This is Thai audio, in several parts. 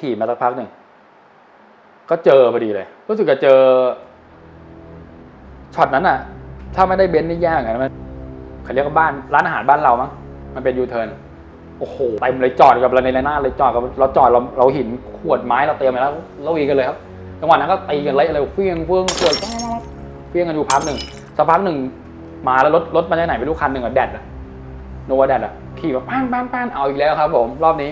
ขี่มาสักพักหนึ่งก็เจอพอดีเลย รู้สึกจะเจอช็อตนั้นอะ ถ้าไม่ได้เบนซ์นี่ยากอะนะมันเขาเรียกว่าบ้านร้านอาหารบ้านเรามั้งมันเป็นยูเทิร์นโอ้โหเต็มเลยจอดกับเราในระนาดเลยจอดกับเราจอดเราเราหินขวดไม้เราเตรียมไปแล้วเราอีกันเลยครับจังหวะนั้นก็ตีกันเละเลยเฟี้ยงเฟื่องขวดเฟี้ยงกันอยู่พักหนึ่งสักพักหนึ่งมาแล้วรถรถมาจากไหนไม่รู้คันหนึ่งอะแดดอะโนวาแดดอะขี่แบบป้านป้านป้านเอาอีกแล้วครับ ผม รอบนี้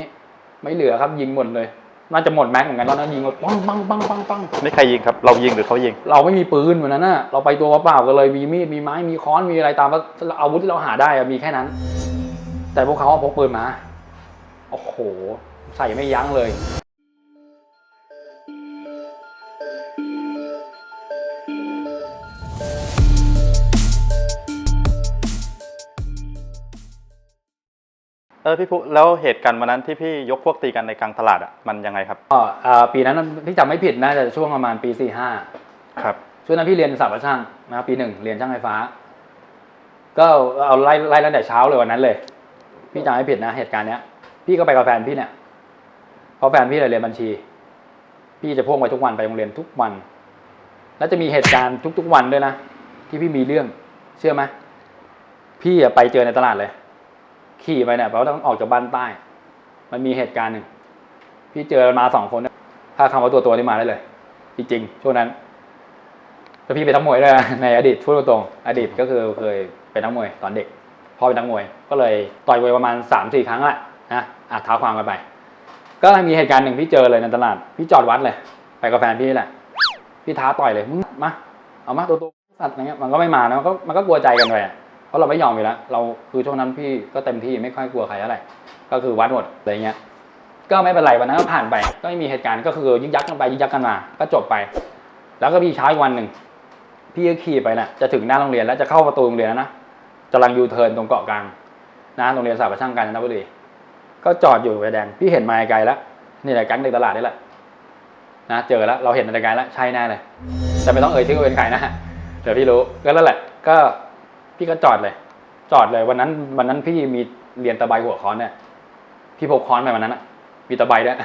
ไม่เหลือครับยิงหมดเลย น่าจะหมดแม็กซ์เหมือนกันตอนนั้นยิงหมดปังปังปังปังปังนี่ใครยิงครับ เรายิงหรือเขายิง เราไม่มีปืนเหมือนนั้นน่ะเราไปตัวเปล่าๆกันเลยมีมีดมีไม้มีค้อนมีอะไรตามอาวุธที่เราหาได้อะมีแค่นั้น แต่พวกเขาเอาพกปืนมาโอ้โห ใส่ไม่ยั้งเลย ออพี่ปุ๊แล้วเหตุการณ์วันนั้นที่พี่ยกพวกตีกันในกลางตลาดอะมันยังไงครับก็อ่าปีนั้นที่จำไม่ผิดน่าจะช่วงประมาณปีสี่ห้าครับช่วงนั้นพี่เรียนสถาปัตย์ช่างนะครับปีหนึ่งเรียนช่างไฟฟ้า ก็เอาไล่ไล่ตั้งแต่เช้าเลยวันนั้นเลย พี่จำไม่ผิดนะเหตุการณ์เนี้ย พี่ก็ไปกับแฟนพี่เนี่ยเพราะแฟนพี่เรียนบัญชี พี่จะพ่วงไปทุกวันไปโรงเรียนทุกวัน แล้วจะมีเหตุการณ์ทุกๆวันด้วยนะที่พี่มีเรื่องเชื่อไหมพี่อะไปเจอในตลาดเลย ขี่ไปเนี่ยเราต้องออกจากบ้านใต้ มันมีเหตุการณ์หนึ่งพี่เจอมาสองคนถ้าคำว่าตัวตัวนี่มาได้เลย จริงๆช่วงนั้นแล้วพี่เป็นนักมวยด้วยนะในอดีตพูดตรงๆอดีตก็คือเคยเป็นนักมวยตอนเด็กพ่อเป็นนักมวย ก็เลยต่อยมวยประมาณสามสี่ครั้งแหละนะอะเท้าความกันไป ก็มีเหตุการณ์หนึ่งพี่เจอเลยในตลาด พี่จอดวัดเลย ไปกับแฟนพี่แหละ พี่ท้าต่อยเลยมึงมาเอามาตัวตัวสัตว์อะไรเงี้ยมันก็ไม่มานะมันก็มันก็กลัวใจกันไปอะ เพราะเราไม่ยอมอยู่แล้วเราคือช่วงนั้นพี่ก็เต็มที่ไม่ค่อยกลัวใครเท่าไรก็คือวัดหมดอะไรเงี้ยก็ไม่เป็นไรวันนั้นก็ผ่านไป ก็ไม่มีเหตุการณ์ก็คือยึกยักกันไปยึกยักกันมา ก็จบไป แล้วก็มีเช้าอีกวันหนึ่งพี่ก็ขี่ไปน่ะจะถึงหน้าโรงเรียนแล้วจะเข้าประตูโรงเรียนแล้วนะกำลังยูเทิร์นตรงเกาะกลางนะโรงเรียนสาปัตย์ช่างกาญจนบุรีก็จอดอยู่ไฟแดงพี่เห็นมาไกลแล้วนี่แหละก๊งเด็กตลาดนี่แหละนะเจอแล้วเราเห็นในไกลแล้วใช่แน่เลยแต่ไม่ต้องเอ่ยชื่อเป็นใครนะเดี๋ยวพี่รู้ก็นั่นแหละ ก็ พี่ก็จอดเลย จอดเลยวันนั้น วันนั้นพี่มีเรียนตะไบหัวค้อนเนี่ยพี่พกค้อนไปวันนั้นอะมีตะไบด้วย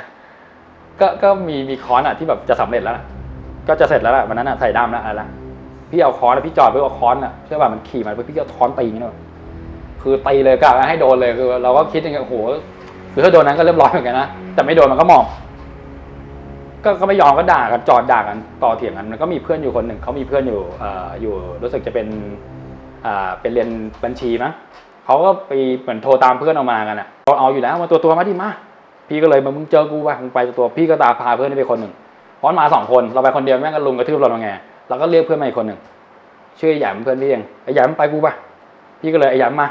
ก็ก็มีมีค้อนอะที่แบบจะสำเร็จแล้วก็จะเสร็จแล้วแหละวันนั้นอะใส่ด้ามแล้วอะไรละพี่เอาค้อนแล้วพี่จอดเพื่อเอาค้อนอะเชื่อป่ะมันขี่มาเพื่อพี่ก็ค้อนตีนี่เลยคือตีเลยกะให้โดนเลยคือเราก็คิดอย่างเงี้ยโหคือถ้าโดนนั้นก็เรียบร้อยเหมือนกันนะแต่ไม่โดนมันก็มอบก็ก็ไม่ยอมก็ด่ากันจอดด่ากันต่อเถียงกันมันก็มีเพื่อนอยู่คนหนึ่งเขามีเพื่อนอยู่เอ่ออยู่รู้สึกจะเป็น เป็นเรียนบัญชีมั้งเขาก็ไปเหมือนโทรตามเพื่อนออกมากันอะเขาเอาอยู่แล้วมาตัวตัวๆมาดิมา พี่ก็เลยมึงเจอกูไปมึงไปตัวตัวพี่ก็ตามพาเพื่อนนี่ไปคนหนึ่งเพราะมันมาสองคนเราไปคนเดียวแม่งก็ลุมกระทืบเราไงเราก็เรียกเพื่อนมาอีกคนหนึ่งชื่อไอ้หยามเพื่อนพี่เองไอ้หยามไปกูป่ะพี่ก็เลยไอ้หยามมา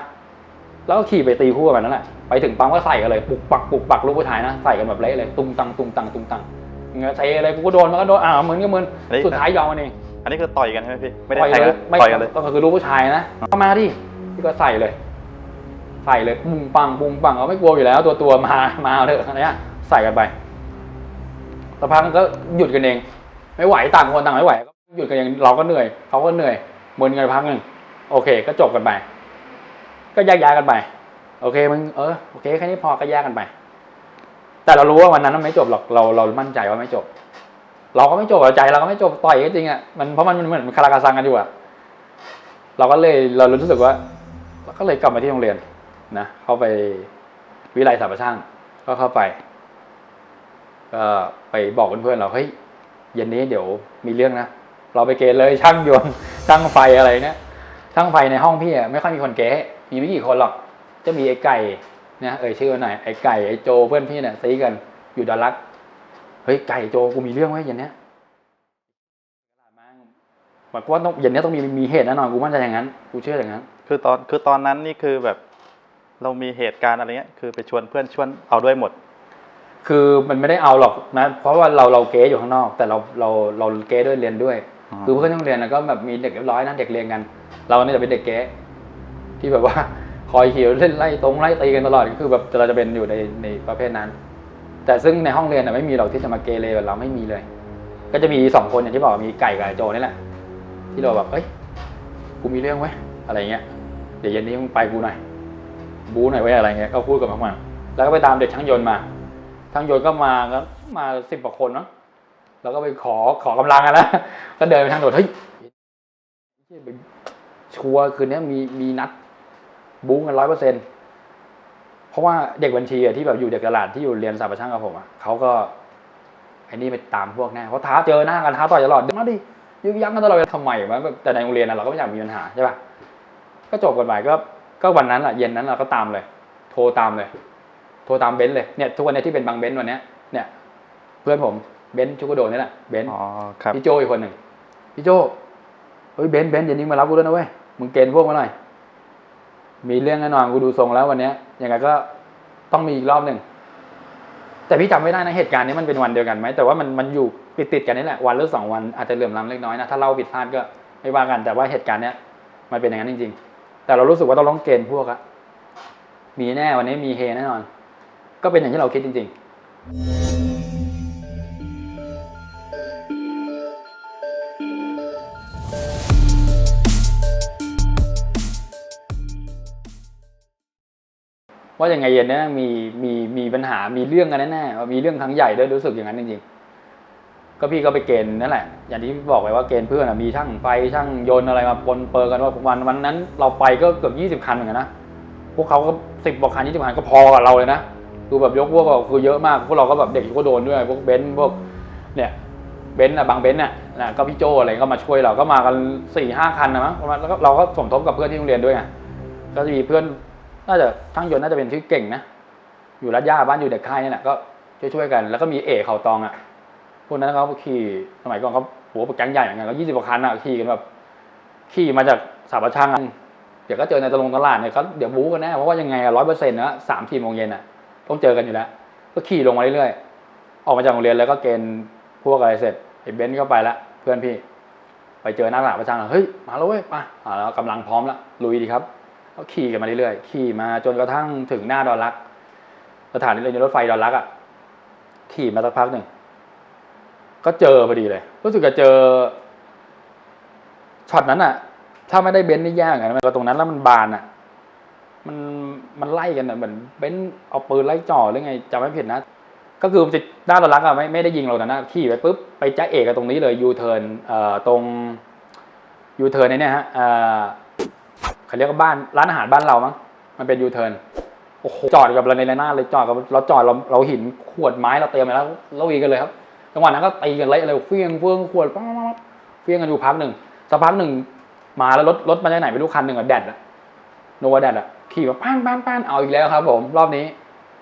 แล้วก็ขี่ไปตีคู่กับมันนั่นแหละไปถึงปั๊มก็ใส่กันเลยปุกปักปุกปักลูกผู้ชายนะใส่กันแบบเละเลยตุ้งตังตุ้งตังตุ้งตังเงี้ยใส่อะไรกูก็โดนมันก็โดนอ่าเหมือนก็เหมือนเฮ้ยสุดท้ายยอมมันเอง อันนี้คือต่อยกันใช่ไหมพี่ ไม่ได้ต่อยแทงเลนะยไม่ต่อยกันเลยก็คือลูกผู้ชายนะเข้ามาดิพี่ก็ใส่เลย ใส่เลยปุ้งปังปุ้งปังเขาไม่กลัวอยู่แล้ว ตัวตัวมามาเอาเถอะอะไรเงี้ยใส่กันไปสักพักมันก็หยุดกันเอง ไม่ไหวต่างคนต่างไม่ไหวก็หยุดกันเองเราก็เหนื่อยเขาก็เหนื่อยมึนกันพักหนึ่งโอเค ก็จบกันไป ก็แยกย้ายกันไป โอเคมึงเออโอเคแค่นี้พอก็แยกกันไป แต่เรารู้ว่าวันนั้นมันไม่จบหรอกเราเรามั่นใจว่าไม่จบ เราก็ไม่จบอใจเราก็ไม่จบต่อยก็จริงอะมันเพราะมันเหมือนมันคาราคาซังกันอยู่อะเราก็เลยเรารู้สึกว่าเราก็เลยกลับมาที่โรงเรียนนะเข้าไปวิไลสาปช่างก็เข้าไปก็ไปบอกเพื่อนๆเราเฮ้ยเย็นนี้เดี๋ยวมีเรื่องนะเราไปเกณฑ์เลยช่างยนต์ช่างไฟอะไรเนี่ยช่างไฟในห้องพี่อะไม่ค่อยมีคนเก๊มีไม่กี่คนหรอก จะมีไอ้ไก่นี่เอ่ยชื่อหน่อยไอ้ไก่ไอ้โจเพื่อนพี่เนี่ยซีกันอยู่ดอนรัก เฮ้ยไก่โจกูมีเรื่องไว้เย็นเนี้ยหมายความว่าต้องเย็นเนี้ยต้องมีมีเหตุแน่นอนกูมั่นใจอย่างนั้นกูเชื่ออย่างนั้น คือตอนคือตอนนั้นนี่คือแบบเรามีเหตุการณ์อะไรเงี้ยคือไปชวนเพื่อนชวนเอาด้วยหมด คือมันไม่ได้เอาหรอกนะ เพราะว่าเราเราเก๊อยู่ข้างนอก แต่เราเราเราเก๊ด้วยเรียนด้วยอ๋อคือเพื่อนที่โรงเรียนนะก็แบบมีเด็กเรียบร้อยนะเด็กเรียนกัน เราเนี่ยจะเป็นเด็กเก๊ที่แบบว่าคอยหิวเล่นไล่ตรงไล่ตีกันตลอดก็คือแบบเราจะเป็นอยู่ในในประเภทนั้น แต่ซึ่งในห้องเรียนน่ะไม่มีหรอกที่จะมาเกเรแบบเราไม่มีเลย ก็จะมีสองคนอย่างที่บอกมีไก่กับโจนี่แหละ ที่เราแบบเอ้ยกูมีเรื่องไว้ยอะไรเงี้ยเดี๋ยวเย็นนี้มึงไปกูหน่อยบูหน่อยไว้อะไรเงี้ยก็พูดกับมันมาแล้วก็ไปตามเด็กช่างยนต์มาช่างยนต์ก็มาก็มาสิบกว่าคนเนาะแล้วก็ไปขอขอกำลังกันแล้วก็เดินไปทางโดดเฮ้ยชัวร์คืนนี้มีมีนัดบู๊กันร้อยเปอร์เซ็นต์ เพราะว่าเด็กบัญชีอะที่แบบอยู่เด็กตลาดที่อยู่เรียนสถาปัตย์ช่างกับผมอะเขาก็ไอ้นี่ไปตามพวกแน่เขาท้าเจอหน้ากันท้าต่อยตลอดมาดิยึกยักกันตลอดทำไมวะแบบแต่ในโรงเรียนอะเราก็ไม่อยากมีปัญหาใช่ปะก็จบกันไปก็ก็วันนั้นอะเย็นนั้นเราก็ตามเลย โทรตามเลย โทรตามเบนซ์เลยเนี่ยทุกวันนี้ที่เป็นบางเบนซ์วันเนี้ยเนี่ย เพื่อนผมเบนซ์ชุกโดนนี่แหละเบนซ์อ๋อครับพี่โจอีกคนหนึ่งพี่โจเฮ้ยเบนซ์เบนซ์เย็นนี้มารับกูด้วยนะเว้ยมึงเกณฑ์พวกมาหน่อย มีเรื่องแน่นอนกูดูทรงแล้ววันเนี้ยยังไงก็ต้องมีอีกรอบหนึ่งแต่พี่จำไม่ได้นะเหตุการณ์นี้มันเป็นวันเดียวกันไหมแต่ว่ามันมันอยู่ติดติดกันนี่แหละวันหรือสองวันอาจจะเหลื่อมล้ำเล็กน้อยนะถ้าเล่าผิดพลาดก็ไม่ว่ากันแต่ว่าเหตุการณ์เนี้ยมันเป็นอย่างนั้นจริง ๆ แต่เรารู้สึกว่าต้องต้องเกณฑ์พวกอะมีแน่วันนี้มีเฮแน่นอน ก็เป็นอย่างที่เราคิดจริง ๆ ว่าอย่างไงเย็นเนี่ยมีมีมีปัญหามีเรื่องกันแน่ๆมีเรื่องครั้งใหญ่ด้วยรู้สึกอย่างนั้นจริงๆก็พี่ก็ไปเกณฑ์นั่นแหละ อย่างที่บอกไปว่าเกณฑ์เพื่อนอะมีช่างไฟช่างยนต์อะไรมาปนเปื้อนกันว่าวันวันนั้น เราไปก็เกือบยี่สิบคันเหมือนกันนะพวกเขาก็สิบกว่าคันยี่สิบคันก็พอกับเราเลยนะคือแบบยกพวกเราคือเยอะมากพวกเราก็แบบเด็กก็โดนด้วยพวกเบนซ์พวกเนี่ยเบนซ์อะบางเบนซ์อะนะก็พี่โจอะไรก็มาช่วยเราก็มากันสี่ห้าคันนะมั้งแล้วก็เราก็สมทบกับเพื่อนที่โรงเรียนด้วยไงก็จะมีเพื่อน น่าจะช่างยนต์น่าจะเป็นชื่เก่งนะอยู่รัดย่าบ้านอยู่เด็กค่ายนี่แหละก็ช่วยๆกัน แล้วก็มีเอกเขาตองอะพวกนั้นเขาขี่สมัยก่อนเขาหัวปแก๊งใหญ่เหมือนกันก็ยี่สิบกว่าคันอะขี่กันแบบขี่มาจากสาบช่างเดี๋ยวก็เจอในตลงตลาดเนี่ยเขาเดี๋ยวบู๊กันแน่เพราะว่ายังไงร้อยเปอร์เซ็นต์นะสามทีโมงเย็นอะต้องเจอกันอยู่แล้ว ก็ขี่ลงมาเรื่อยๆออกมาจากโรงเรียนแล้วก็เกณฑ์พวกอะไรเสร็จไอ้เบนซ์ก็ไปละเพื่อนพี่ ไปเจอหน้าสาบช่างเฮ้ยมาแล้วเว้ยมาอ่าแล้วกำลังพร้อมละลุยดีครับ ก็ขี่กันมาเรื่อยๆ ขี่มาจนกระทั่งถึงหน้าดอนรัก สถานีรถไฟดอนรักอะ ขี่มาสักพักหนึ่ง ก็เจอพอดีเลย รู้สึกจะเจอช็อตนั้นอะ ถ้าไม่ได้เบนซ์นี่ยากอะมันก็ตรงนั้นแล้วมันบานอะ มันมันไล่กันอะเหมือนเบนซ์เอาปืนไล่จ่อหรือไงจำไม่ผิดนะ ก็คือจิหน้าดอนรักอะไม่ไม่ได้ยิงเราแต่นะขี่ไปปุ๊บไปจ้าเอกกันตรงนี้เลยยูเทิร์นเอ่อตรงยูเทิร์นในเนี่ยฮะเอ่อ เขาเรียกว่าบ้านร้านอาหารบ้านเรามั้งมันเป็นยูเทิร์นโอ้โหจอดกับเราในระนาดเลยจอดกับเราจอดเราเราหินขวดไม้เราเตรียมไว้แล้วเราวีกันเลยครับจังหวะนั้นก็ตีกันเละเลยเฟี้ยงเฟื่องขวดปั๊บปั๊บปั๊บเฟี้ยงกันอยู่พักหนึ่งสักพักหนึ่งมาแล้วรถรถมาจากไหนไม่รู้คันหนึ่งอะแดดอะโนวาแดดอะขี่มาป้านป้านป้านเอาอีกแล้วครับ ผม รอบนี้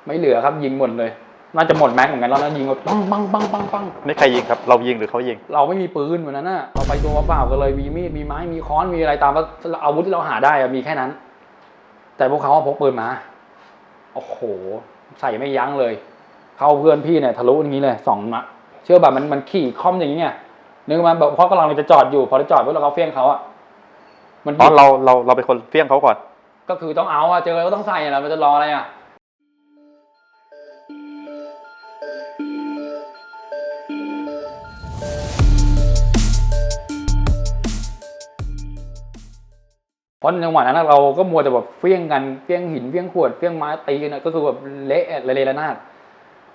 ไม่เหลือครับยิงหมดเลย น่าจะหมดแม็กซ์เหมือนกันรอบนั้นยิงแบบปังปังปังปังปังนี่ใครยิงครับ เรายิงหรือเขายิง เราไม่มีปืนเหมือนนั้นน่ะเราไปตัวเปล่าๆกันเลยมีมีดมีไม้มีค้อนมีอะไรตามอาวุธที่เราหาได้อะมีแค่นั้น แต่พวกเขาอะพกปืนมาโอ้โห ใส่ไม่ยั้งเลย เข้าเพื่อนพี่เนี่ยทะลุอย่างนี้เลยสองนัดเชื่อแบบมันมันขี่คล่อมอย่างนี้เนี่ยนึกมาแบบเพราะกำลังจะจอดอยู่พอจะจอดปุ๊บเราก็เฟี้ยงเขาอะมันเพราะเราเราเราเป็นคนเฟี้ยงเขาก่อน ก็คือต้องเอาอะเจอก็ต้องใส่อะเรามันจะรออะไรอะ เพราะในจังหวะนั้นเราก็มัวแต่แบบเฟี้ยงกันเฟี้ยงหินเฟี้ยงขวดเฟี้ยงไม้ตีกันก็คือแบบเละระเละระนาด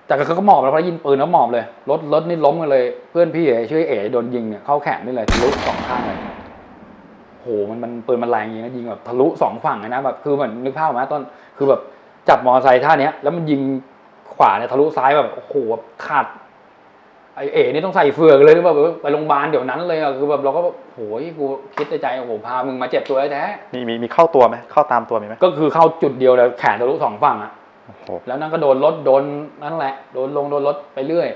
แต่เขาก็หมอบแล้วเพราะยิงปืนแล้วหมอบเลยรถรถนี่ล้มกันเลย เพื่อนพี่เอ๋ชื่อเอ๋โดนยิงเนี่ยเข้าแขนนี่เลยทะลุสองข้างเลยโหมันมันปืนมันแรงจริงนะยิงแบบทะลุสองฝั่งนะแบบคือเหมือนนึกภาพออกไหมต้นคือแบบจับมอไซค์ท่าเนี้ยแล้วมันยิงขวาเนี่ยทะลุซ้ายแบบโอ้โหแบบขาด ไอเอ๋นี่ต้องใส่เฟือกเลยนึกว่าแบบไปโรงพยาบาลเดี๋ยวนั้นเลยอะคือแบบเราก็แบบโหยกูคิดในใจโอ้โหพามึงมาเจ็บตัวแท้ๆมีมีมีเข้าตัวไหมเข้าตามตัวมีไหมก็คือเข้าจุดเดียวเลยแขนทะลุสองฝั่งอะโอ้โหแล้วนั่นก็โดนรถโดนนั่นแหละโดนลงโดนรถไปเรื่อย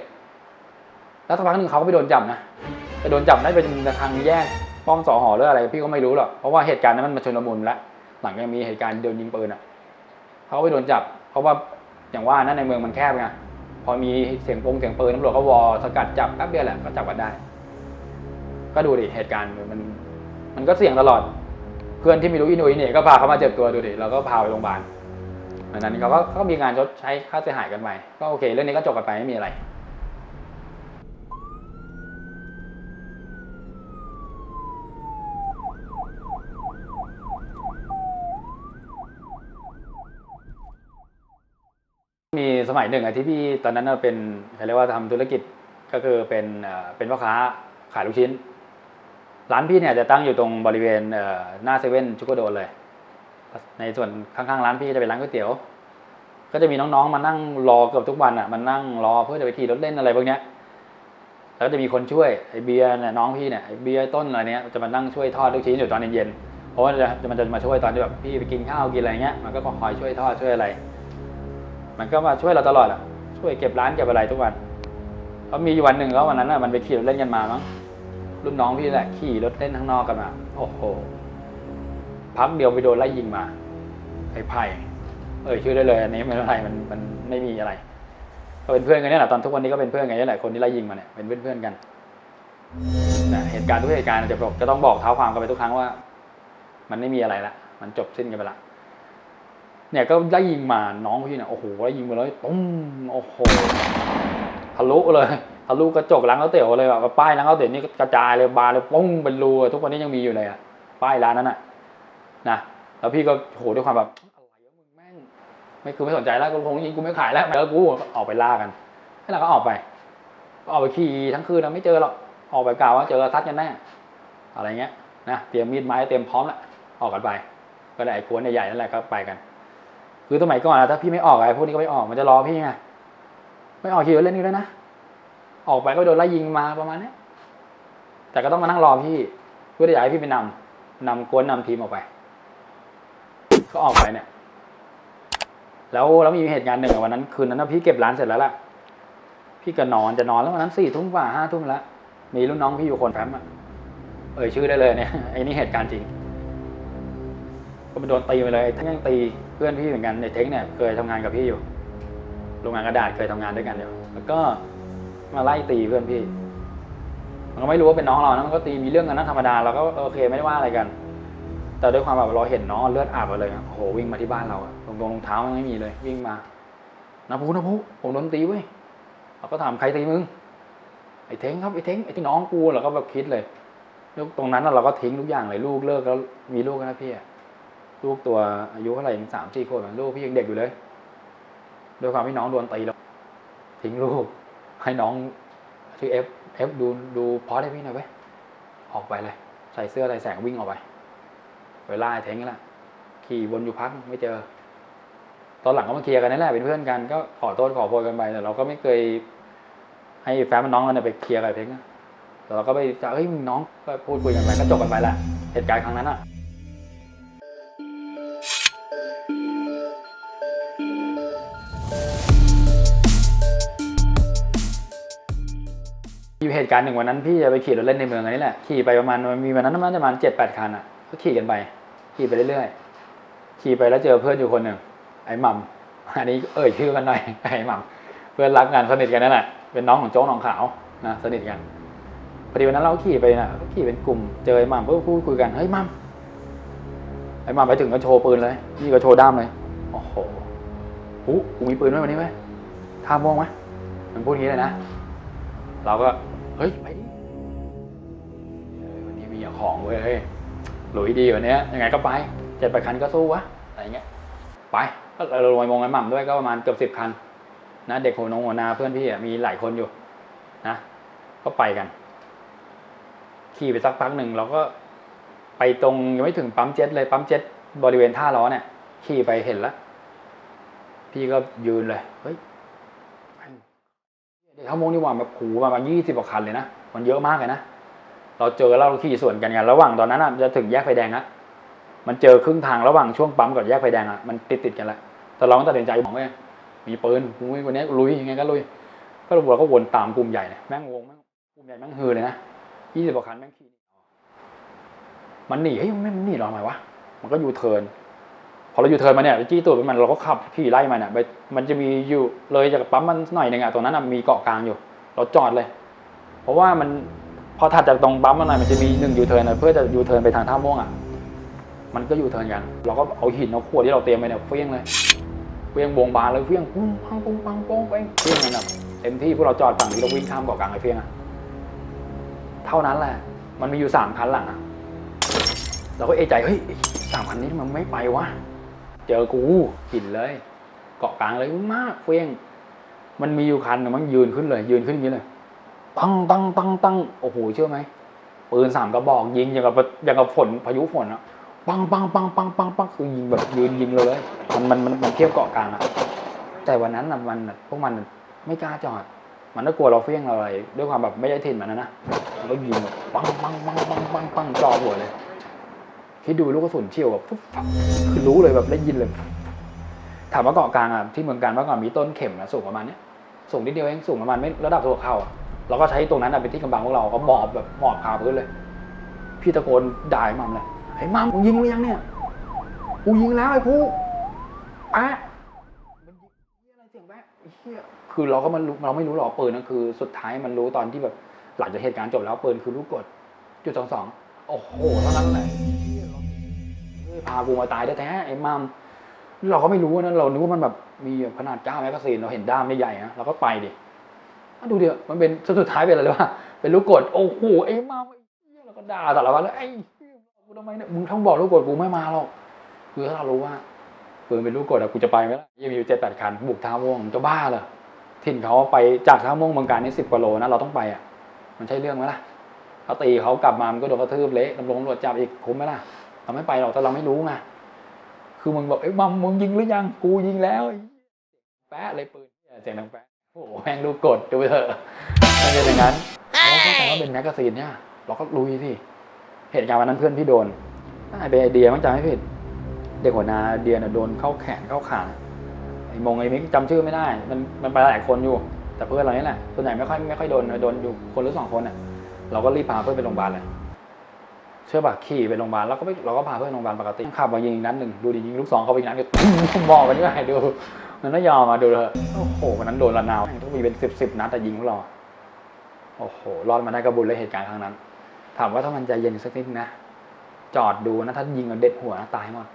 แล้วสักพักหนึ่งเขาก็ไปโดนจับนะไปโดนจับได้เป็นทางแยกป้อมสอหอหรืออะไร พี่ก็ไม่รู้หรอกเพราะว่าเหตุการณ์นั้นมันมาชนละมุนแล้วหลังจากมีเหตุการณ์โดนยิงปืนอะเขาก็ไปโดนจับเพราะว่าอย่างว่านั้นในเมืองมันแคบไงพ อมีเสียงปงเสียงปืนตำรวจก็วอสกัดจับแป๊บเดียวแหละก็จับกันได้ ก็ดูดิเหตุการณ์มัน มันก็เสี่ยงตลอด เพื่อนที่ไม่รู้อินโนอินเน่ก็พาเขามาเจ็บตัวดูดิเราก็พาไปโรงพยาบาลดังนั้นเขาก็เขาก็มีการชดใช้ค่าเสียหายกันไปก็โอเค เรื่องนี้ก็จบกันไปไม่มีอะไร มีสมัยหนึ่งอะที่พี่ตอนนั้นเราเป็นเขาเรียกว่าทำธุรกิจก็คือเป็นเป็นพ่อค้าขายลูกชิ้น ร้านพี่เนี่ยจะตั้งอยู่ตรงบริเวณเหน้าเซเว่นชุกโกโดนเลย ในส่วนข้างๆร้านพี่จะเป็นร้านก๋วยเตี๋ยว ก็จะมีน้องๆมานั่งรอเกือบทุกวันอะมันนั่งรอเพื่อจะไปขี่รถเล่นอะไรพวกเนี้ยแล้วก็จะมีคนช่วยไอเบียร์เนี่ยน้องพี่เนี่ยไอเบียร์ต้นอะไรเนี้ยจะมานั่งช่วยทอดลูกชิ้นอยู่ตอนเย็นๆเพราะว่าจะมันจะมาช่วยตอนที่แบบพี่ไปกินข้าวกินอะไรเงี้ยมันก็คอยช่วยทอดช่วยอะไร มันก็มาช่วยเราตลอดอะช่วยเก็บร้านเก็บอะไรทุกวันเพราะมีวันหนึ่งแล้ววันนั้นอะมันไปขี่รถเล่นกันมามั้งรุ่นน้องพี่แหละ ขี่รถเล่นข้างนอกกันมาโอ้โหพักเดียวไปโดนไล่ยิงมาไอ้ไผ่เอ่ยชื่อได้เลย อันนี้ไม่เป็นไรมันมันไม่มีอะไร ก็เป็นเพื่อนกันเนี่ยแหละตอนทุกวันนี้ก็เป็นเพื่อนกันนี่แหละคนที่ไล่ยิงมาเนี่ยเป็นเพื่อนๆกันนะเหตุการณ์ทุกเหตุการณ์จะบอกจะต้องบอกเท้าความกันไปทุกครั้งว่า มันไม่มีอะไรละมันจบสิ้นกันไปละ เนี่ยก็ไล่ยิงมาน้องพี่เนี่ยโอ้โหไล่ยิงมาเลยปุ้มโอ้โหทะลุเลยทะลุกระจกร้านก๋วยเตี๋ยวเลยแบบป้ายร้านก๋วยเตี๋ยวนี่กระจายเลยบานเลยปุ้งเป็นรูอะทุกวันนี้ยังมีอยู่เลยอะป้ายร้านนั้นอะนะแล้วพี่ก็โหด้วยความแบบอะไรวะมึงแม่งไม่คือไม่สนใจแล้วกูคงยิงกูไม่ขายแล้วแล้วกูออกไปล่ากันให้เราก็ออกไปก็ออกไปขี่ทั้งคืนนะไม่เจอหรอกออกไปกล่าวว่าเจอทัดกันแน่อะไรเงี้ยนะเตรียมมีดไม้เตรียมพร้อมละออกกันไป ก็ได้ไอ้กวนใหญ่ๆนั่นแหละก็ไปกัน คือสมัยก่อนอะถ้าพี่ไม่ออกไอ้พวกนี้ก็ไม่ออกมันจะรอพี่ไงไม่ออกขี่รถเล่นนี่ด้วนะออกไปก็โดนไล่ยิงมาประมาณนี้แต่ก็ต้องมานั่งรอพี่เพื่อที่จะให้พี่ไปนำนำกวนนำทีมออกไป ก็ออกไปเนี่ย แล้วแล้วมีเหตุการณ์หนึ่งวันนั้น คืนนั้นนะพี่เก็บร้านเสร็จแล้วล่ะพี่ก็นอนจะนอนแล้ววันนั้นสี่ทุ่มกว่าห้าทุ่มแล้วมีรุ่นน้องพี่อยู่คนแฟ้มอะเอ่ยชื่อได้เลยเนี่ยไอ้นี่เหตุการณ์จริง ก็ไปโดนตีไปเลยไอ้ทั้งยังตี พื่อนพี่เหมือนกันไอ้เท้งเนี่ยเคยทำงานกับพี่อยู่โรงงานกระดาษเคยทำงานด้วยกันอยู่แล้วก็มาไล่ตีเพื่อนพี่ มันก็ไม่รู้ว่าเป็นน้องเรานะมันก็ตีมีเรื่องกันนะธรรมดาเราก็โอเคไม่ได้ว่าอะไรกัน แต่ด้วยความแบบเราเห็นน้องเลือดอาบมาเลยโอ้โหวิ่งมาที่บ้านเราอะรองรองเท้ามันไม่มีเลย วิ่งมานะพูนะพูผมโดนตีเว้ยเราก็ถามใครตีมึงไอ้เท้งครับไอ้เท้งไอ้ที่น้องกูเราก็แบบคิดเลยล้วตรงนั้นเราก็ทิ้งทุกอย่างเลยลูกเลิกแล้วมีลูกแล้วพี่ ลูกตัวอายุเท่าไหร่ยังสามสี่ขวบลูกพี่ยังเด็กอยู่เลยด้วยความที่น้องโดนตีแล้ว ทิ้งลูก ให้น้องชื่อเอฟเอฟดูดูพอสให้พี่หน่อยเว้ยออกไปเลย ใส่เสื้ออะไรแสงวิ่งออกไปไปล่าอ้เท้งนี่แหละขี่วนอยู่พักไม่เจอ ตอนหลังก็มาเคลียร์กันนั่นแหละเป็นเพื่อนกันก็ขอโทษขอโพยกันไปแต่เราก็ไม่เคย ให้แฟนมันน้องกันเนี่ยไปเคลียร์กับไอ้เท้งแต่เราก็ไปจะเฮ้ยน้องก็พูดคุยกันไปก็จบกันไปแหละเหตุการณ์ครั้งนั้นอะ มีเหตุการณ์หนึ่งวันนั้นพี่จะไปขี่รถเล่นในเมืองอันนี้แหละขี่ไปประมาณมันมีวันนั้นประมาณเจ็ดแปดคันอะก็ขี่กันไป ขี่ไปเรื่อยๆขี่ไปแล้วเจอเพื่อนอยู่คนหนึ่งไอ้หม่ำอันนี้เอ่ยชื่อกันหน่อยไอ้หม่ำเพื่อนรักกันสนิทกันนั่นแหละเป็นน้องของโจ๊กหนองขาวนะสนิทกันพอดีวันนั้นเราขี่ไปนะก็ขี่เป็นกลุ่มเจอไอ้หม่ำเพื่อพูดคุยกันเฮ้ยหม่ำไอ้หม่ำไปถึงก็โชว์ปืนเลยนี่ก็โชว์ด้ามเลยโอ้โหหูกูมีปืนไหมวันนี้ไหมท่าม่วงไหมมันพูดอย่างนี้เลยนะเราก็ เฮ้ย ไปดิเออวันนี้มีของเว้ยหลุยดีวันนี้ยังไงก็ไปเจ็ดแปดคันก็สู้วะอะไรเงี้ย ไปก็เราลงไปมองไอ้หม่ำด้วยก็ประมาณเกือบสิบคัน นะ เด็กหัวนงหัวนาเพื่อนพี่อะมีหลายคนอยู่ นะ ก็ไปกัน ขี่ไปสักพักหนึ่งเราก็ไปตรงยังไม่ถึงปั๊มเจ็ตเลยปั๊มเจ็ตบริเวณท่าล้อเนี่ยขี่ไปเห็นแล้วพี่ก็ยืนเลย เฮ้ย เด็กข้าวโมงนี่ว่าแบบผูประมาณยี่สิบกว่าคันเลยนะ มันเยอะมากเลยนะ เราเจอแล้วเราขี่สวนกันกัน ระหว่างตอนนั้นจะถึงแยกไฟแดงอะมันเจอครึ่งทางระหว่างช่วงปั๊มกับแยกไฟแดงอะ มันติดติดกันละแต่เราก็ตัดสินใจบอกว่ามีปืนกูวันนี้ลุยยังไงก็ลุย ก็เราก็วนตามกลุ่มใหญ่เนี่ยแม่งวงแม่งกลุ่มใหญ่แม่งฮือเลยนะยี่สิบกว่าคันแม่งขี่มันหนีเฮ้ยมันหนีเราทำไมวะ มันก็ยูเทิร์น พอเราอยู่เทิร์นมาเนี่ยไปจี้ตูดมันเราก็ขับขี่ไล่มันอะไปมันจะมีอยู่เลยจากปั๊มมันหน่อยหนึ่งอะตรงนั้นอะมีเกาะกลางอยู่ เราจอดเลย เพราะว่ามันพอถัดจากตรงปั๊มมันหน่อยมันจะมีหนึ่งยูเทิร์นเพื่อจะยูเทิร์นไปทางท่าม่วงอะมันก็ยูเทิร์นกัน เราก็เอาหินเอาขวดที่เราเตรียมไปเนี่ยเฟี้ยงเลยเฟี้ยงวงบานเลยเฟี้ยงปุ้งปังปุ้งปังโป้งเป้งเฟี้ยงกันแบบเต็มที่พวกเราจอดฝั่งนี้เราวิ่งข้ามเกาะกลางไปเฟี้ยงอะเท่านั้นแหละ มันมีอยู่สามคันหลังอะเราก็เอะใจเฮ้ยสามคันนี้มันไม่ไปวะ เจอกูหินเลย เกาะกลางเลยมากเฟี้ยง มันมีอยู่คันมันยืนขึ้นเลย ยืนขึ้นอย่างนี้เลยตั้งตั้งตั้งตั้งโอ้โหเชื่อไหมปืนสามกระบอกยิงอย่างกับอย่างกับฝนพายุฝนอะปังปังปังปังปังปังคือยิงแบบยืนยิงเลย มันมันมันมันเทียบเกาะกลางอะแต่วันนั้นนะมันพวกมันไม่กล้าจอด มันก็กลัวเราเฟี้ยงเราอะไร ด้วยความแบบไม่ได้ถิ่นมันนะนะมันก็ยิงปังปังปังปังปังปังจ่อหัวเลย คิดดูลูกกระสุนเฉียวแบบคือรู้เลยแบบได้ยินเลย ถามว่าเกาะกลางอะที่เมืองการเมื่อก่อนมีต้นเข็มนะสูงประมาณนี้สูงนิดเดียวเองสูงประมาณไม่ระดับหัวเข่าอะเราก็ใช้ตรงนั้นเป็นที่กำบังพวกเราก็หมอบแบบหมอบคาพื้นเลย พี่ตะโกนด่าไอ้มัมเลยไอ้มัมมึงยิงหรือยังเนี่ยกูยิงแล้วไอ้ผู้แปะมันยิงอะไรเสียงแปะเหี้ยคือเราก็มันเราไม่รู้หรอกปืนนั่นคือ สุดท้ายมันรู้ตอนที่แบบหลังจากเหตุการณ์จบแล้วปืนคือลูกกดจุดสองสอง โอ้โหเท่านั้นแหละเฮ้ยพากูมาตายแท้ๆไอ้มัมเราก็ไม่รู้นะเรานึกว่ามันแบบมีขนาดเก้าแมกกาซีนเราเห็นด้ามใหญ่ๆนะเราก็ไปดิดูเดี๋ยวมันเป็นสุดท้ายเป็นอะไรรู้ป่ะเป็นลูกกดโอ้โหไอ้มาไอ้เหี้ยเราก็ด่าแต่ละวันแล้วไอ้เหี้ยกูทำไมเนี่ยมึงต้องบอกลูกกดกูไม่มาหรอกคือถ้าเรารู้ว่าปืนเป็นลูกกดอะกูจะไปไหมล่ะยังมีอยู่เจ็ดแปดคันบุกท่าม่วงจะบ้าเหรอถิ่นเขาไปจากท่าม่วงเมืองการนี่สิบกว่าโลนะเราต้องไปอะมันใช่เรื่องไหมล่ะ เขาตีเขากลับมามันก็โดนกระทืบเละตำรวจตรวจจับอีกคุ้มไหมล่ะเราไม่ไปหรอกแต่เราไม่รู้ไงคือมึงบอกเอ้ยมัมมึงยิงหรือยังกูยิงแล้วแปะเลยปืนเสียงดังแปะโอ้โหแม่งดูกดดูไปเถอะไม่เป็นอย่างนั้นเราเข้าใจว่าเป็นแมกกาซีนเนี่ยเราก็ลุยที่เหตุการณ์วันนั้นเพื่อนพี่โดนน่าจะเป็นไอเดียมั้งจำไม่ผิด เด็กหัวนาเดียน่ะโดนเข้าแขนเข้าขาไอ้มงไอ้มิกจำชื่อไม่ได้ มันมันไปหลายคนอยู่ แต่เพื่อนเราเนี่ยแหละส่วนใหญ่ไม่ค่อยไม่ค่อยโดนโดนอยู่คนหรือสองคนอะ เราก็รีบพาเพื่อนไปโรงพยาบาลเลยเชื่อป่ะขี่ไปโรงพยาบาลแล้วก็ไม่เราก็พาเพื่อนโรงพยาบาลปกติขับมายิงอีกนัดหนึ่งดูดิยิงลูกสองเขาไปอีกนัดก็มองมันนี่ไงดูมันไม่ยอมมาดูเถอะโอ้โหวันนั้นโดนระนาวต้องมีเป็นสิบสิบนัดแต่ยิงพวกเราโอ้โหรอดมาได้กระบุญเลยเหตุการณ์ครั้งนั้น ถามว่าถ้ามันใจเย็นสักนิดนะจอดดูนะถ้ายิงเด็ดหัวนะตายหมด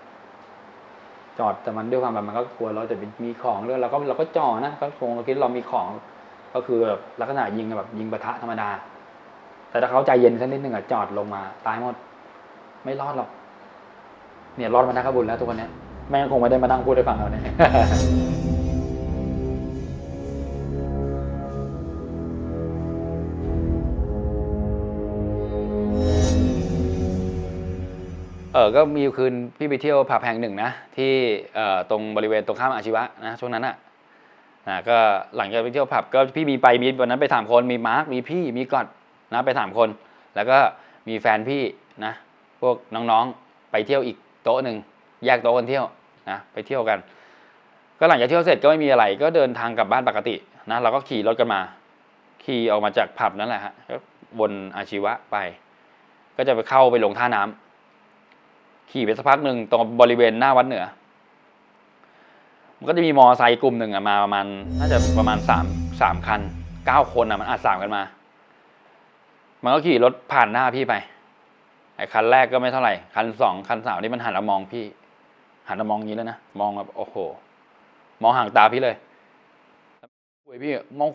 จอดแต่มันด้วยความแบบมันก็กลัวเราจะมีของด้วยเราก็เราก็จ่อนะก็คงเราคิดเรามีของ ก็คือแบบลักษณะยิงแบบยิงปะทะธรรมดา แต่ถ้าเขาใจเย็นสักนิดหนึ่งอะจอดลงมา ตายหมด ไม่รอดหรอก เนี่ยรอดมาได้กบุญแล้วทุกวันเนี้ยแม่งคงไม่ได้มานั่งพูดให้ฟังเราเนี่ยเออก็มีคืนพี่ไปเที่ยวผับแห่งหนึ่งนะ ที่เอ่อตรงบริเวณตรงข้ามอาชีวะนะช่วงนั้นอะนะก็หลังจากไปเที่ยวผับก็พี่มีไปมีวันนั้นไปสามคนมีมาร์คมีพี่มีกอด นะไปสามคน แล้วก็มีแฟนพี่นะ พวกน้องๆไปเที่ยวอีกโต๊ะหนึ่งแยกโต๊ะกันเที่ยวนะไปเที่ยวกัน ก็หลังจากเที่ยวเสร็จก็ไม่มีอะไร ก็เดินทางกลับบ้านปกตินะเราก็ขี่รถกันมา ขี่ออกมาจากผับนั่นแหละฮะก็วนอาชีวะไป ก็จะไปเข้าไปลงท่าน้ำขี่ไปสักพักหนึ่งตรงบริเวณหน้าวัดเหนือ มันก็จะมีมอไซค์กลุ่มหนึ่งอะมาประมาณน่าจะประมาณสามสามคันเก้าคนอะมันอาจสามกันมา มันก็ขี่รถผ่านหน้าพี่ไป ไอ้คันแรกก็ไม่เท่าไหร่ คันสองคันสามนี่มันหันมามองพี่ หันมามองงนี้แล้วนะ มองแบบโอ้โห มองห่างตาพี่เลยโอ้ยพี่มอง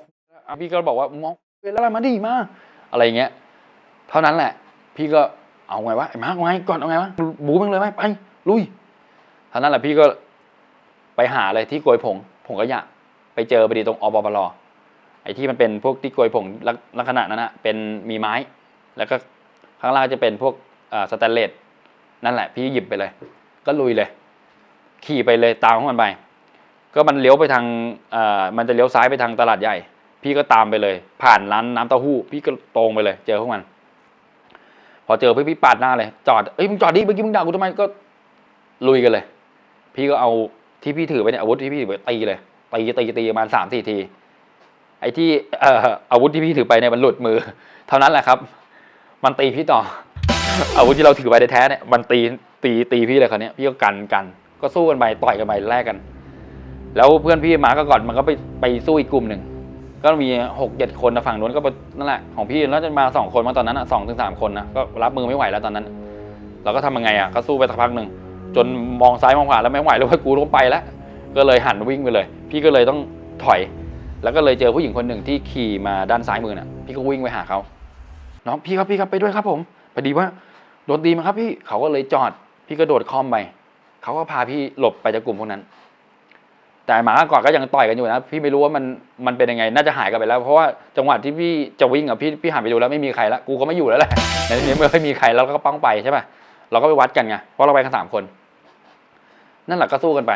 พี่ก็บอกว่ามองเป็นอะไรมาดีมากอะไรเงี้ย เท่านั้นแหละ พี่ก็เอาไงวะไอ้มาร์กไงก่อนเอาไงวะบูมึงเลยไหมไปลุยเท่านั้นแหละพี่ก็ไปหาเลยที่โกยผงผงกระยะ ไปเจอพอดีตรงอบปล ไอ้ที่มันเป็นพวกที่โกยผงลักษณะนั้นนะเป็นมีไม้ แล้วก็ข้างล่างจะเป็นพวกสแตนเลสนั่นแหละ พี่หยิบไปเลย ก็ลุยเลย ขี่ไปเลยตามของมันไปก็มันเลี้ยวไปทางมันจะเลี้ยวซ้ายไปทางตลาดใหญ่ พี่ก็ตามไปเลย ผ่านร้านน้ำเต้าหู้ พี่ก็ตรงไปเลย เจอพวกมัน พอเจอพี่พี่ปาดหน้าเลย จอดเอ้ยมึงจอดดิเมื่อกี้มึงด่ากูทำไมก็ลุยกันเลย พี่ก็เอาที่พี่ถือไปเนี่ยอาวุธที่พี่ถือไปตีเลยตีตีตีประมาณสามสี่ที ไอ้ที่อาวุธที่พี่ถือไปเนี่ยมันหลุดมือ เท่านั้นแหละครับ มันตีพี่ต่อ อาวุธที่เราถือไปแท้เนี่ยมันตีตีตีพี่เลยคราวนี้พี่ก็กันกัน ก็สู้กันไปต่อยกันไปแลกกัน แล้วเพื่อนพี่มาก็ก่อนมันก็ไปไปสู้อีกกลุ่มหนึ่งก็มีหกเจ็ดคนฝั่งนู้นก็นั่นแหละของพี่แล้วจะมาสองคนมาตอนนั้นสองถึงสามคนนะก็รับมือไม่ไหวแล้วตอนนั้น เราก็ทำยังไงอะก็สู้ไปสักพักหนึ่งจนมองซ้ายมองขวาแล้วไม่ไหวแล้วว่ากูต้องไปแล้วก็เลยหันวิ่งไปเลย พี่ก็เลยต้องถอย แล้วก็เลยเจอผู้หญิงคนหนึ่งที่ขี่มาด้านซ้ายมือน่ะ พี่ก็วิ่งไปหาเขาน้องพี่ครับพี่ครับไปด้วยครับผมพอดีว่าโดนตีมาครับพี่เขาก็เลยจอด พี่ก็โดดคอมไปเขาก็พาพี่หลบไปจากกลุ่มพวกนั้น แต่หมาก่อนก็ยังต่อยกันอยู่นะพี่ไม่รู้ว่ามันมันเป็นยังไง น่าจะหายกันไปแล้ว เพราะว่าจังหวะที่พี่จะวิ่งอะพี่พี่หันไปดูแล้วไม่มีใครละกูก็ไม่อยู่แล้วแหละในนี้เมื่อไม่มีใครแล้วก็ป้องไปใช่ป่ะเราก็ไปวัดกันไงเพราะเราไปกันสามคน นั่นแหละก็สู้กันไป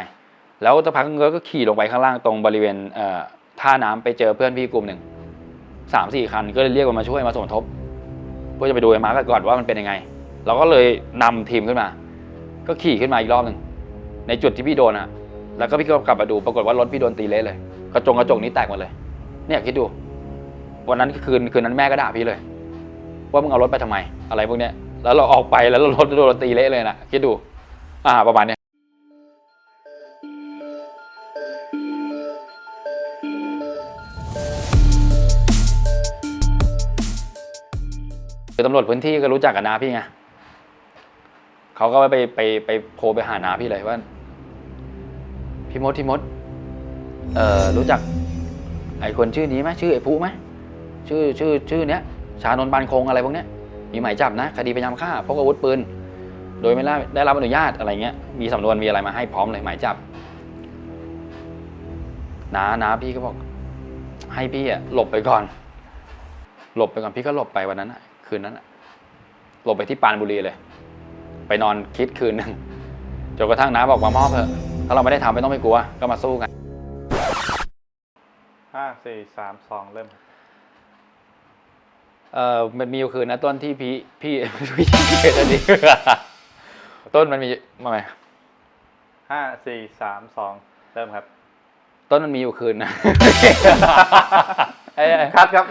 แล้วสักพักนึงก็ขี่ลงไปข้างล่างตรงบริเวณเอ่อ ท่าน้ำไปเจอเพื่อนพี่กลุ่มหนึ่งสามสี่คันก็เลยเรียกมันมาช่วยมาสมทบเพื่อจะไปดูไอ้มาร์กก่อนว่ามันเป็นยังไง เราก็เลยนำทีมขึ้นมา ก็ขี่ขึ้นมาอีกรอบหนึ่งในจุดที่พี่โดนอะแล้วก็พี่ก็กลับมาดูปรากฏว่ารถพี่โดนตีเละเลยกระจงกระจกนี้แตกหมดเลย เนี่ยคิดดู วันนั้นคืนคืนนั้นแม่ก็ด่าพี่เลย ว่ามึงเอารถไปทำไม อะไรพวกเนี้ยแล้วเราออกไปแล้วรถโดนตีเละเลยนะคิดดู อ่าประมาณเนี้ย ตำรวจพื้นที่ก็รู้จักกับนาพี่ไงเขาก็ไปไปไปโทรไปหานาพี่เลยว่า พี่มดพี่มด เอ่อรู้จัก ไอ้คนชื่อนี้ไหมชื่อไอ้ผู้ไหมชื่อชื่อชื่อเนี้ย ชานนท์ปานคงอะไรพวกเนี้ยมีหมายจับนะคดีพยายามฆ่าพกอาวุธปืนโดยไม่ได้ได้รับอนุญาตอะไรเงี้ย มีสำนวนมีอะไรมาให้พร้อมเลยหมายจับนานาพี่ก็บอก ให้พี่อะหลบไปก่อน หลบไปก่อนพี่ก็หลบไปวันนั้นอะ คืนนั้นอะหลบไปที่ปรานบุรีเลย ไปนอนคิดคืนหนึ่งจนกระทั่งน้าบอกมามอบเถอะ ถ้าเราไม่ได้ทำไม่ต้องไปกลัว ก็มาสู้กัน ห้าสี่สามสองเริ่ม เออมันมีอยู่คืนนะต้นที่พี่พี่พี่เพชรอันนี้ ต้นมันมีมาไหมห้าสี่สามสองเริ่มครับ ต้นมันมีอยู่คืนนะ ไอ้ไอ้ คัดครับ